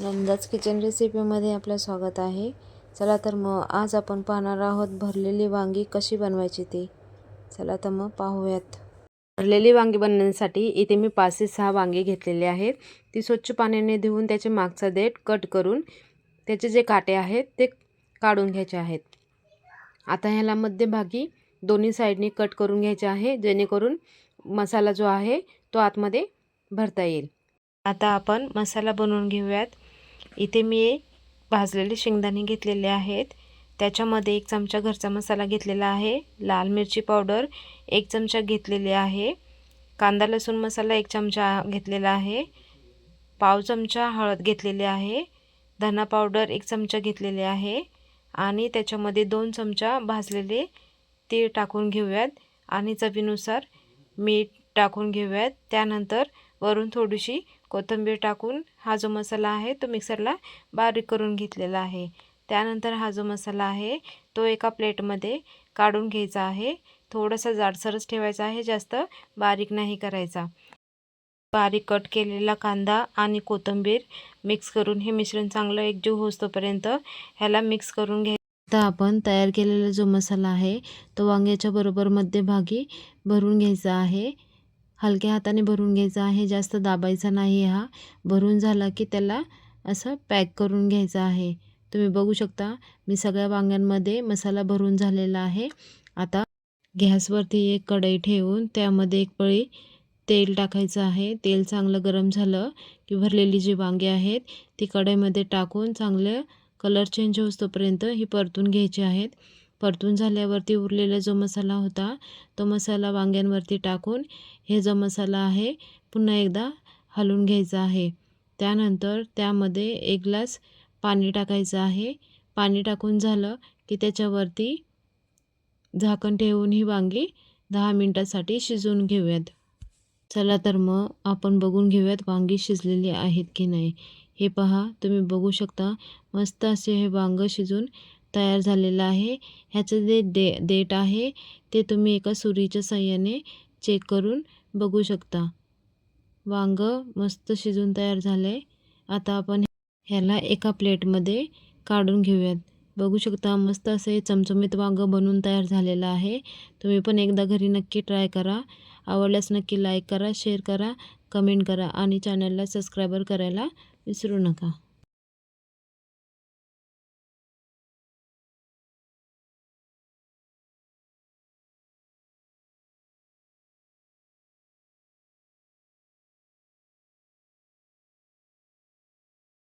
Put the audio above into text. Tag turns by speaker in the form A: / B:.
A: नंदाज kitchen रेसिपीमध्ये आपलं स्वागत आहे. चला तर मग आज आपण पाहणार आहोत भरलेली वांगी कशी बनवायची ती. चला तर मग पाहूयात. भरलेली वांगी बनवण्यासाठी इथे मी पाच ते सहा वांगी घेतलेली आहेत. ती स्वच्छ पाण्याने धुवून त्याचे मागचा देठ कट करून त्याचे जे काटे आहेत ते काढून घ्यायचे आहेत. आता ह्याला मध्यभागी दोन्ही साईडनी कट करून घ्यायचे आहे जेणेकरून मसाला जो आहे तो आतमध्ये भरता येईल. आता आपण मसाला बनवून घेऊयात. इथे मी भाजलेले शेंगदाणे घेतलेले आहेत. त्याच्यामध्ये एक चमचा घरचा मसाला घेतलेला आहे. लाल मिरची पावडर एक चमचा घेतलेली आहे. कांदा लसूण मसाला एक चमचा घेतलेला आहे. पाव चमचा हळद घेतलेली आहे. धना पावडर एक चमचा घेतलेले आहे. आणि त्याच्यामध्ये दोन चमचा भाजलेले तीळ टाकून घेऊयात. आणि चवीनुसार मीठ टाकून घेऊयात. त्यानंतर वरून थोडीशी कोथिंबीर टाकून हा जो मसाला आहे तो मिक्सरला बारीक करून घेतलेला आहे. त्यानंतर हा जो मसाला आहे तो एका प्लेटमध्ये काढून घ्यायचा आहे. थोडासा जाडसरच ठेवायचा आहे जास्त बारीक नाही करायचा. बारीक कट केलेला कांदा आणि कोथिंबीर मिक्स करून हे मिश्रण चांगलं एकजीव होतोपर्यंत ह्याला मिक्स करून घ्याय आता आपण तयार केलेला जो मसाला आहे तो वांग्याच्या बरोबर मध्यभागी भरून घ्यायचा आहे. हलक्या हाताने भरून घ्यायचा आहे जास्त दाबायचा नाही हा. भरून झाला की त्याला असं पॅक करून घ्यायचा आहे. तुम्ही बघू शकता मी सगळ्या वांग्यांमध्ये मसाला भरून झालेला आहे. आता गॅसवरती एक कढई ठेवून त्यामध्ये एक पळी तेल टाकायचं आहे. तेल चांगलं गरम झालं की भरलेली जी वांगी आहेत ती कढईमध्ये टाकून चांगलं कलर चेंज होतोपर्यंत ही परतून घ्यायची आहेत. परतून झाल्यावरती उरलेला जो मसाला होता तो मसाला वांग्यांवरती टाकून हे जो मसाला आहे पुन्हा एकदा हलवून घ्यायचा आहे. त्यानंतर त्यामध्ये एक ग्लास पाणी टाकायचं आहे. पाणी टाकून झालं की त्याच्यावरती झाकण ठेवून ही वांगी दहा मिनटासाठी शिजवून घेऊयात. चला तर मग आपण बघून घेऊयात वांगी शिजलेली आहेत की नाही. हे पहा तुम्ही बघू शकता मस्त असे हे वांगं शिजून तयार झालेलं आहे. ह्याचं जे दे डेट आहे ते तुम्ही एका सुरीच्या साह्याने चेक करून बघू शकता. वांग मस्त शिजून तयार झालं आहे आता आपण ह्याला एका प्लेटमध्ये काढून घेऊयात. बघू शकता मस्त असं चमचमीत वांगं बनून तयार झालेलं आहे. तुम्ही पण एकदा घरी नक्की ट्राय करा. आवडल्यास नक्की लाईक करा शेअर करा कमेंट करा आणि चॅनलला सबस्क्रायबर करायला विसरू नका.